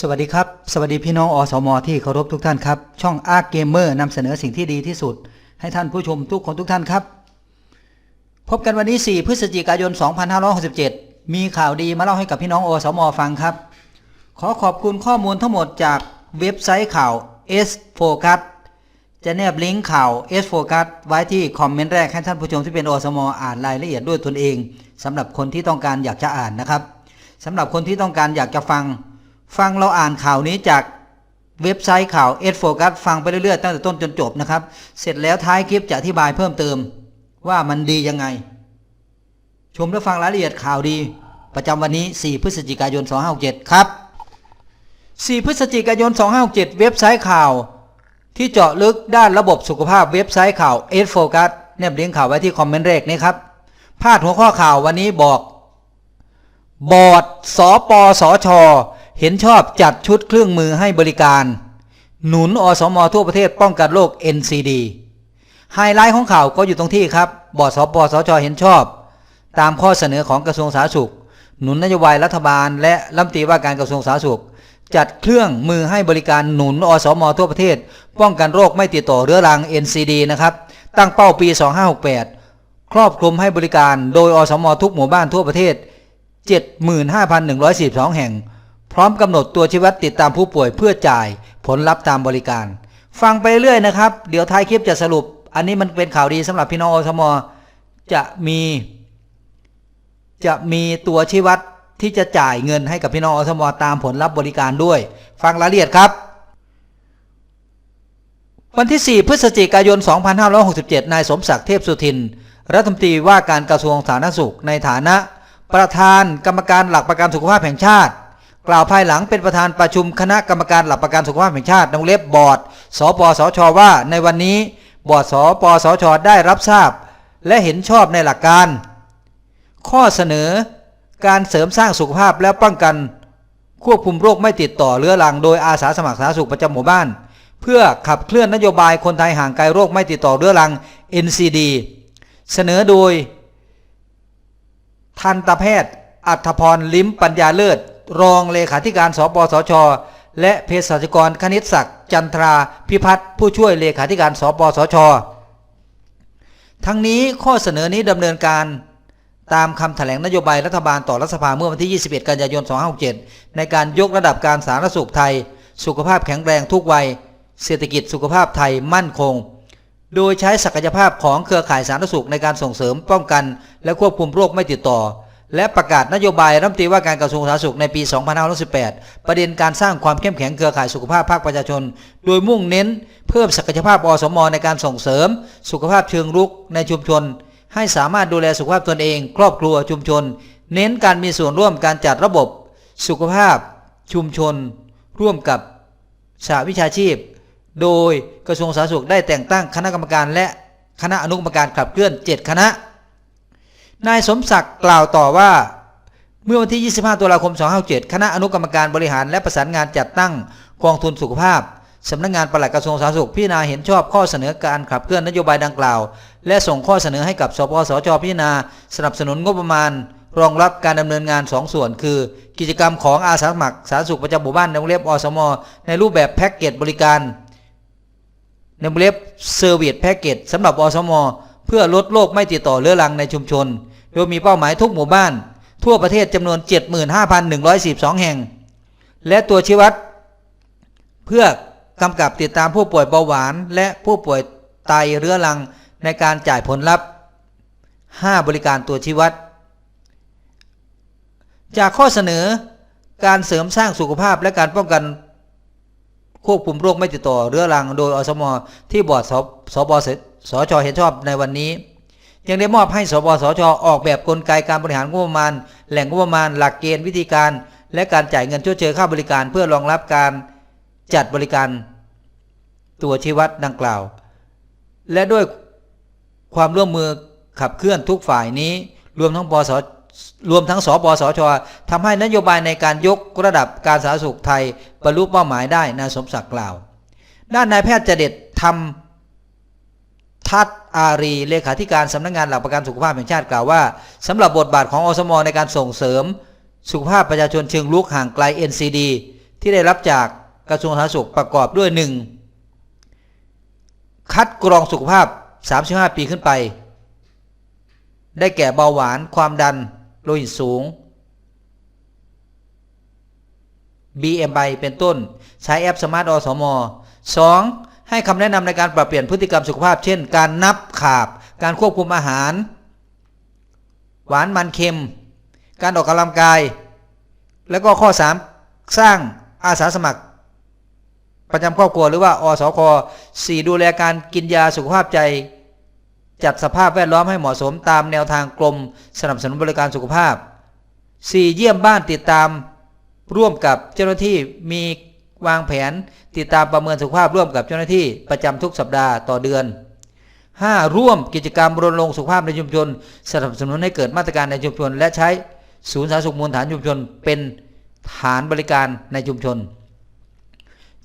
สวัสดีครับ สวัสดีพี่น้องอสม ที่เคารพทุกท่านครับ ช่องอาร์เกมเมอร์นำเสนอสิ่งที่ดีที่สุด ให้ท่านผู้ชมทุกคนทุกท่านครับ พบกันวันนี้ 4 พฤศจิกายน 2567 มีข่าวดีมาเล่าให้กับพี่น้องอสม ฟังครับ ขอขอบคุณข้อมูลทั้งหมดจากเว็บไซต์ข่าว S Focus จะแนบลิงก์ข่าว S Focus ไว้ที่คอมเมนต์แรกให้ท่านผู้ชมที่เป็นอสม อ่านรายละเอียดด้วยตนเองสำหรับคนที่ต้องการอยากจะอ่านนะครับสำหรับคนที่ต้องการอยากจะฟัง ฟังเราอ่านข่าวนี้จากเว็บไซต์ข่าว S Focus ฟังไปเรื่อยๆตั้งแต่ต้นจนจบนะครับ เสร็จแล้วท้ายคลิปจะอธิบายเพิ่มเติมว่ามันดียังไง ชมและฟังรายละเอียดข่าวดี ประจำวันนี้ 4 พฤศจิกายน 2567 ครับ 4 พฤศจิกายน 2567 เว็บไซต์ข่าว ที่เจาะลึกด้านระบบสุขภาพเว็บไซต์ข่าว S Focus แนบลิงก์ข่าวไว้ที่คอมเมนต์แรกนี้ครับพาดหัวข้อข่าววันนี้บอก บอร์ดสปสช เห็นชอบจัดชุดเครื่องมือให้บริการ หนุนอสมทั่วประเทศป้องกันโรค NCD ไฮไลท์ของข่าวก็อยู่ตรงที่ครับบอสปสชเห็นชอบ ตามข้อเสนอของกระทรวงสาธารณสุข หนุนนโยบายรัฐบาล และรัฐมนตรีว่าการกระทรวงสาธารณสุข จัดเครื่องมือให้บริการหนุนอสมทั่วประเทศ ป้องกันโรคไม่ติดต่อเรื้อรัง NCD นะครับตั้งเป้าปี 2568 ครอบคลุมให้บริการโดยอสมทุกหมู่บ้านทั่วประเทศ 75,142 แห่ง พร้อมกำหนดตัวชี้วัดติดตามผู้ป่วยเพื่อจ่ายผลลัพธ์ตามบริการ ฟังไปเรื่อยนะครับ เดี๋ยวท้ายคลิปจะสรุป อันนี้มันเป็นข่าวดีสำหรับพี่น้องอสมจะมี จะมีตัวชี้วัดที่จะจ่ายเงินให้กับพี่น้องอสมตามผลลัพธ์บริการด้วย ฟังรายละเอียดครับ วันที่ 4 พฤศจิกายน 2567 นายสมศักดิ์เทพสุทิน รัฐมนตรีว่าการกระทรวงสาธารณสุขในฐานะ ประธานกรรมการหลักประกันสุขภาพแห่งชาติ กล่าวภายหลังเป็นประธานประชุมคณะกรรมการหลักประกันสุขภาพแห่งชาตินงเล็บบอร์ด สปสช ว่า ในวันนี้บอร์ดสปสช ได้รับทราบ และเห็นชอบในหลักการ ข้อเสนอ การเสริมสร้างสุขภาพและป้องกัน ควบคุมโรคไม่ติดต่อเรื้อรังโดยอาสาสมัครสาธารณสุขประจำหมู่บ้าน เพื่อขับเคลื่อนนโยบายคนไทยห่างไกลโรคไม่ติดต่อเรื้อรัง NCD เสนอโดย ทันตแพทย์อัธพร ลิ้มปัญญาเลิศ รองเลขาธิการสปสช และเภสัชกรคณิตศักดิ์จันทราพิพัฒน์ผู้ช่วยเลขาธิการสปสช ทั้งนี้ข้อเสนอนี้ดำเนินการตามคำแถลงนโยบายรัฐบาลต่อรัฐสภาเมื่อวันที่ 21 กันยายน 2567 ในการยกระดับการสาธารณสุขไทย สุขภาพแข็งแรงทุกวัย เศรษฐกิจสุขภาพไทยมั่นคง โดยใช้ศักยภาพของเครือข่ายสาธารณสุขในการส่งเสริมป้องกัน และควบคุมโรคไม่ติดต่อ และประกาศนโยบายรัฐมนตรีว่าการกระทรวงสาธารณสุขในปี 2518 ประเด็นการสร้างความเข้มแข็งเครือข่ายสุขภาพภาคประชาชน โดยมุ่งเน้นเพิ่มศักยภาพอสมในการส่งเสริม สุขภาพเชิงรุกในชุมชน ให้สามารถดูแลสุขภาพตนเอง ครอบครัวชุมชน เน้นการมีส่วนร่วมการจัดระบบ สุขภาพ ชุมชน ร่วมกับสหวิชาชีพ โดยกระทรวงสาธารณสุขได้แต่งตั้งคณะกรรมการและคณะอนุกรรมการขับเคลื่อน 7 คณะ นายสมศักดิ์กล่าวต่อว่า เมื่อวันที่ 25 ตุลาคม 257 คณะอนุกรรมการบริหารและประสานงานจัดตั้งกองทุนสุขภาพสำนักงงานปลัดกระทรวงสาธารณสุขพิจารณาเห็นชอบข้อเสนอการขับเคลื่อนนโยบายดังกล่าว และส่งข้อเสนอให้กับสปสชพิจารณา สนับสนุนงบประมาณ รองรับการดำเนินงาน 2 ส่วน คือ กิจกรรมของอาสาสมัครสาธารณสุขประจำหมู่บ้านในวงเล็บอสม ในรูปแบบแพ็กเกจบริการในวงเล็บเซอร์วิสแพ็กเกจสำหรับอสม เพื่อลดโรคไม่ติดต่อเรื้อรังในชุมชน โดยมีเป้าหมายทุกหมู่บ้าน ทั่วประเทศจำนวน 75,142แห่ง และตัวชี้วัด เพื่อกำกับติดตามผู้ป่วยเบาหวาน และผู้ป่วยไตเรื้อรังในการจ่ายผลลัพธ์ 5 บริการตัวชี้วัด จากข้อเสนอการเสริมสร้างสุขภาพและการป้องกันควบคุมโรคไม่ติดต่อเรื้อรัง โดยอสมที่บอร์ดสสบส สชเห็นชอบในวันนี้ ยังได้มอบให้สบสชออกแบบกลไกการบริหารงบประมาณ แหล่งงบประมาณ หลักเกณฑ์วิธีการ และการจ่ายเงินชดเชยค่าบริการ เพื่อรองรับการจัดบริการตัวชี้วัดดังกล่าว และด้วยความร่วมมือขับเคลื่อนทุกฝ่ายนี้ รวมทั้งปสรวมทั้งสปสชทำให้นโยบายในการยกระดับการสาธารณสุขไทยบรรลุเป้าหมายได้นายสมศักดิ์กล่าว ด้านนายแพทย์เจเด็ดทำ ทัศอารีเลขาธิการสำนักงงานหลักประกันสุขภาพแห่งชาติกล่าวว่าสำหรับบทบาทของอสมในการส่งเสริม สุขภาพประชาชนเชิงลุกห่างไกล NCD ทที่ได้รับจากกระทรวงสาธารณสุขประกอบด้วย 1. คัดกรองสุขภาพ 35 ปีขึ้นไป ได้แก่เบาหวานความดันโลหิตสูง BMI เป็นต้น ใช้แอปสมาร์ทอสม 2. ให้คำแนะนำในการปรับเปลี่ยนพฤติกรรมสุขภาพ เช่น การนับขาบ การควบคุมอาหาร หวานมันเค็ม การออกกำลังกาย แล้วก็ข้อ 3 สร้างอาสาสมัคร ประจำครอบครัวหรือว่า อสค4ดูแลการกินยาสุขภาพใจ จัดสภาพแวดล้อมให้เหมาะสมตามแนวทางกรมสนับสนุนบริการสุขภาพ 4. เยี่ยมบ้านติดตามร่วมกับเจ้าหน้าที่มี วางแผนติดตามประเมินสุขภาพร่วมกับเจ้าหน้าที่ประจำทุกสัปดาห์ต่อเดือน 5. ร่วมกิจกรรมรณรงค์สุขภาพในชุมชน สนับสนุนให้เกิดมาตรการในชุมชน และใช้ศูนย์สาธารณสุขมูลฐานชุมชน เป็นฐานบริการในชุมชน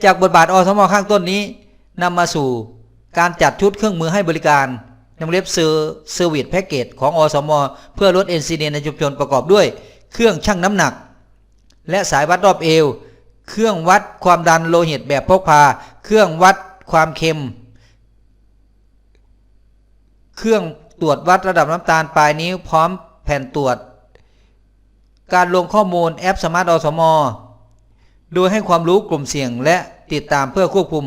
จากบทบาทอสมข้างต้นนี้นำมาสู่การจัดชุดเครื่องมือให้บริการนำเล็บเซอร์เซอร์วิสแพ็กเกจของอสม เพื่อลด NCD ในชุมชนประกอบด้วย เครื่องชั่งน้ำหนัก และสายวัดรอบเอว เครื่องวัดความดันโลหิตแบบพกพา เครื่องวัดความเค็ม เครื่องตรวจวัดระดับน้ำตาลปลายนิ้วพร้อมแผ่นตรวจ การลงข้อมูลแอปสมาร์ทอสมอโดยให้ความรู้กลุ่มเสี่ยงและติดตามเพื่อควบคุม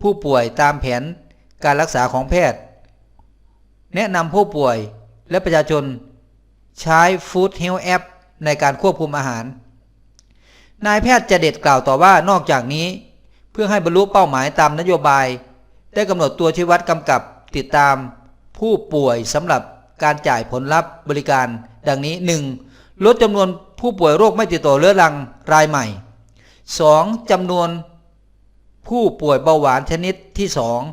ผู้ป่วยตามแผนการรักษาของแพทย์ แนะนำผู้ป่วยและประชาชนใช้ Food Health App ในการควบคุมอาหาร นายแพทย์จะเด็ดกล่าวต่อว่านอกจากนี้ เพื่อให้บรรลุเป้าหมายตามนโยบาย ได้กำหนดตัวชี้วัดกำกับติดตาม ผู้ป่วยสำหรับการจ่ายผลลัพธ์บริการ ดังนี้ 1. ลดจำนวนผู้ป่วยโรคไม่ติดต่อเรื้อรังรายใหม่ 2. จำนวน ผู้ป่วยเบาหวานชนิดที่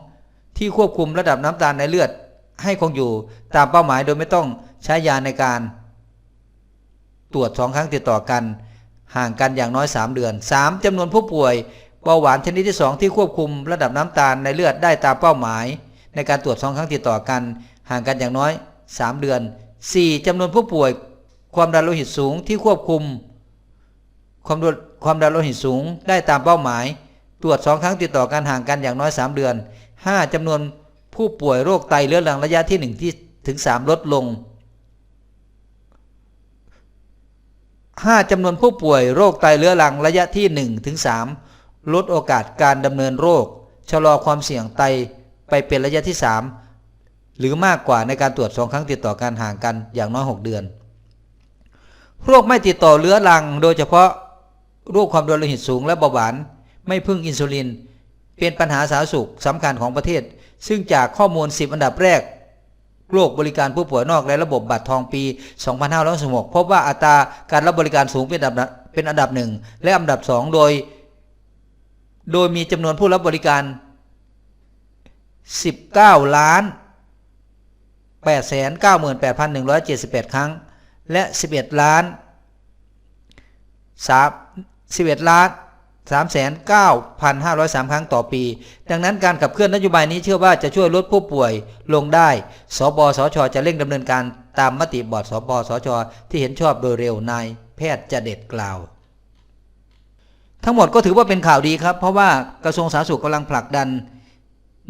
2 ที่ควบคุมระดับน้ำตาลในเลือด ให้คงอยู่ตามเป้าหมายโดยไม่ต้องใช้ยาในการ ตรวจสองครั้งติดต่อกัน ห่างกันอย่างน้อย 3 เดือน 3. จำนวนผู้ป่วยเบาหวานชนิดที่ 2 ที่ควบคุมระดับน้ำตาลในเลือดได้ตามเป้าหมาย ในการตรวจสองครั้งติดต่อกัน ห่างกันอย่างน้อย 3 เดือน 4. จำนวนผู้ป่วย ความดันโลหิตสูงที่ควบคุม ความดันความดันโลหิตสูงได้ตามเป้าหมาย ตรวจสองครั้งติดต่อกันห่างกันอย่างน้อย 3 เดือน 5. จำนวนผู้ป่วยโรคไตเรื้อรังระยะที่ 1 ที่ถึง 3 ลดลง 5. จำนวนผู้ป่วยโรคไตเรื้อรังระยะที่ 1 ถึง 3 ลดโอกาสการดำเนินโรค ชะลอความเสี่ยงไตไปเป็นระยะที่ 3 หรือมากกว่าในการตรวจสองครั้งติดต่อกันห่างกันอย่างน้อย 6 เดือน โรคไม่ติดต่อเรื้อรัง โดยเฉพาะโรคความดันโลหิตสูงและเบาหวาน ไม่พึ่งอินซูลิน เป็นปัญหาสาธารณสุขสำคัญของประเทศ ซึ่งจากข้อมูล 10 อันดับแรก โรคบริการผู้ป่วยนอกและระบบบัตรทองปี 2566พบว่าอัตราการรับบริการสูงเป็นอันดับเป็นอันดับหนึ่งและอันดับสองโดย โดยมีจำนวนผู้รับบริการ 19 ล้าน 898,178 ครั้ง และ 11 ล้าน3 11 ล้าน 3,9,503 ครั้งต่อปี ดังนั้นการขับเคลื่อนนโยบายนี้เชื่อว่าจะช่วยลดผู้ป่วยลงได้ สบสช จะเร่งดำเนินการตามมติบอร์ดสบสช ที่เห็นชอบโดยเร็วนายแพทย์จะเด็ดกล่าว ทั้งหมดก็ถือว่าเป็นข่าวดีครับ เพราะว่ากระทรวงสาธารณสุขกำลังผลักดัน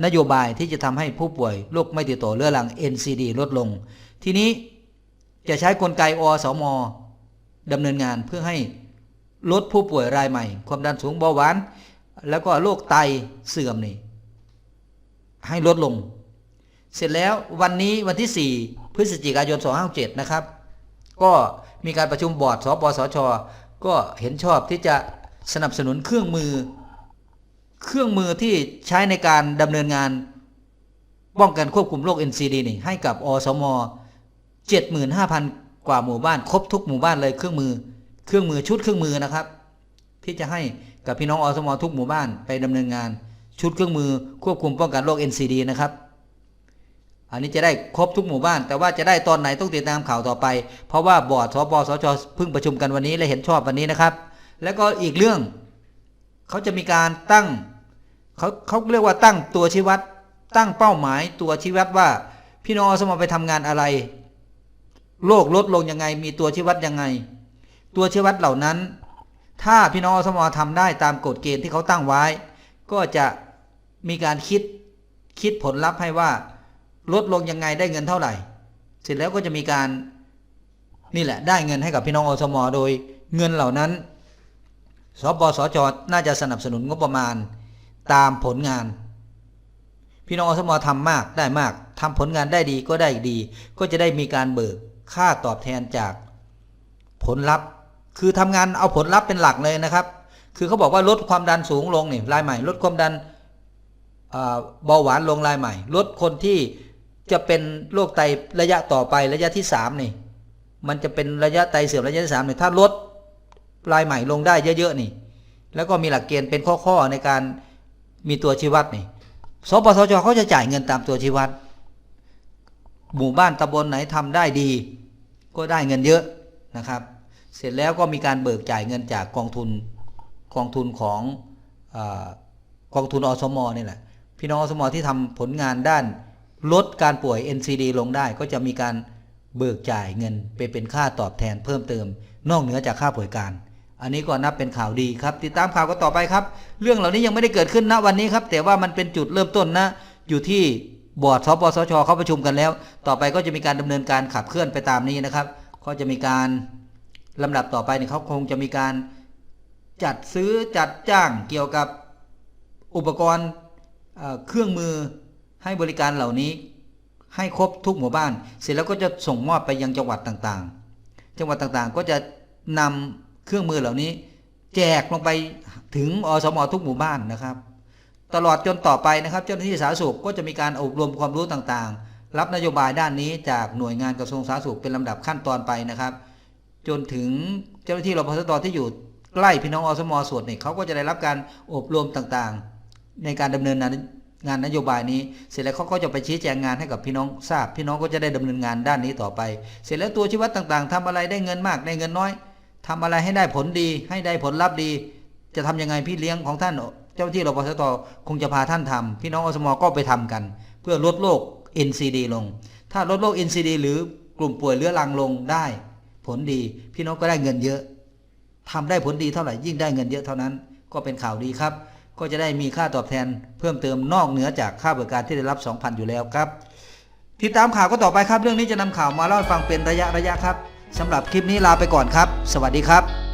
นโยบายที่จะทำให้ผู้ป่วยโรคไม่ติดต่อเรื้อรัง NCD ลดลง ทีนี้จะใช้กลไกอสมดำเนินงานเพื่อให้ ลดผู้ป่วยรายใหม่ ความดันสูงเบาหวาน แล้วก็โรคไตเสื่อมนี่ให้ลดลง เสร็จแล้ววันนี้วันที่ 4 พฤศจิกายน 2567 นะครับ ก็มีการประชุมบอร์ดสปสช ก็เห็นชอบที่จะสนับสนุนเครื่องมือ เครื่องมือที่ใช้ในการดำเนินงานป้องกันควบคุมโรค NCD นี่ให้กับอสม 75,000 กว่าหมู่บ้าน ครบทุกหมู่บ้านเลยเครื่องมือ เครื่องมือชุดเครื่องมือนะครับ ที่จะให้กับพี่น้องอสมทุกหมู่บ้านไปดำเนินงาน ชุดเครื่องมือควบคุมป้องกันโรค NCD นะครับ อันนี้จะได้ครบทุกหมู่บ้าน แต่ว่าจะได้ตอนไหนต้องติดตามข่าวต่อไป เพราะว่าบอร์ดสปสชเพิ่งประชุมกันวันนี้และเห็นชอบวันนี้นะครับ แล้วก็อีกเรื่องเขาจะมีการตั้งเขาเขาเรียกว่าตั้งตัวชี้วัด ตั้งเป้าหมายตัวชี้วัดว่า พี่น้องอสมไปทำงานอะไรโรคลดลงยังไง มีตัวชี้วัดยังไง ตัวเชี้อวัดเหล่านั้น ถ้าพี่น้องอสมทำได้ตามกฎเกณฑ์ที่เขาตั้งไว้ ก็จะมีการคิดคิดผลลัพธ์ให้ว่า ลดลงยังไงได้เงินเท่าไหร่ เสร็จแล้วก็จะมีการนี่แหละ ได้เงินให้กับพี่น้องอสมโดยเงินเหล่านั้นสปสจน่าจะสนับสนุนงบประมาณตามผลงาน พี่น้องอสมทำมากได้มากทำผลงานได้ดีก็ได้ดี ก็จะได้มีการเบิกค่าตอบแทนจากผลลัพธ์ คือทำงานเอาผลลัพธ์เป็นหลักเลยนะครับ คือเขาบอกว่าลดความดันสูงลงนี่รายใหม่ ลดความดันเบาหวานลงรายใหม่ ลดคนที่จะเป็นโรคไตระยะต่อไประยะที่สามนี่มันจะเป็นระยะไตเสื่อมระยะที่สามเนี่ยถ้าลดรายใหม่ลงได้เยอะๆนี่ แล้วก็มีหลักเกณฑ์เป็นข้อๆในการมีตัวชี้วัดนี่สปสชเขาจะจ่ายเงินตามตัวชี้วัดหมู่บ้านตำบลไหนทำได้ดี ก็ได้เงินเยอะนะครับ เสร็จแล้วก็มีการเบิกจ่ายเงินจากกองทุนกองทุนของอกองทุนอสมอนี่แหละพี่น้องอสมอที่ทำผลงานด้านลดการป่วย NCD ลงได้ก็จะมีการเบิกจ่ายเงินไปเป็นค่าตอบแทนเพิ่มเติม นอกเหนือจากค่าป่วยการ อันนี้ก็นับเป็นข่าวดีครับ ติดตามข่าวก็ต่อไปครับ เรื่องเหล่านี้ยังไม่ได้เกิดขึ้นณวันนี้ครับ แต่ว่ามันเป็นจุดเริ่มต้นนะ อยู่ที่บอร์ดสปสชเขาประชุมกันแล้ว ต่อไปก็จะมีการดำเนินการขับเคลื่อนไปตามนี้นะครับ ก็จะมีการ ลำดับต่อไปเนี่ยเขาคงจะมีการจัดซื้อจัดจ้างเกี่ยวกับอุปกรณ์เครื่องมือให้บริการเหล่านี้ ให้ครบทุกหมู่บ้าน เสร็จแล้วก็จะส่งมอบไปยังจังหวัดต่างๆ จังหวัดต่างๆ ก็จะนำเครื่องมือเหล่านี้ แจกลงไปถึงอสมอทุกหมู่บ้านนะครับ ตลอดจนต่อไปนะครับ เจ้าหน้าที่สาธารณสุขก็จะมีการอบรมความรู้ต่างๆ รับนโยบายด้านนี้จากหน่วยงานกระทรวงสาธารณสุขเป็นลำดับขั้นตอนไปนะครับ จนถึงเจ้าหน้าที่รพสตที่อยู่ใกล้พี่น้องอสมอส่วนเนี่ยเขาก็จะได้รับการอบรมต่างๆ ในการดำเนินงานนโยบายนี้ เสร็จแล้วเขาก็จะไปชี้แจงงานให้กับพี่น้องทราบ พี่น้องก็จะได้ดำเนินงานด้านนี้ต่อไป เสร็จแล้วตัวชี้วัดต่างๆทำอะไรได้เงินมากได้เงินน้อยทำอะไรให้ได้ผลดี ให้ได้ผลลัพธ์ดี จะทำยังไงพี่เลี้ยงของท่านเจ้าหน้าที่รพสตคงจะพาท่านทำพี่น้องอสมอก็ไปทำกัน เพื่อลดโรค NCD ลง ถ้าลดโรค NCD หรือกลุ่มป่วยเรื้อรังลงได้ ผลดี พี่น้องก็ได้เงินเยอะทำได้ผลดีเท่าไหร่ยิ่งได้เงินเยอะเท่านั้น ก็เป็นข่าวดีครับ ก็จะได้มีค่าตอบแทนเพิ่มเติมนอกเหนือจากค่าบริการที่ได้รับ 2,000 อยู่แล้วครับ ติดตามข่าวก็ต่อไปครับเรื่องนี้จะนำข่าวมาเล่าให้ฟังเป็นระยะระยะครับสำหรับคลิปนี้ลาไปก่อนครับ สวัสดีครับ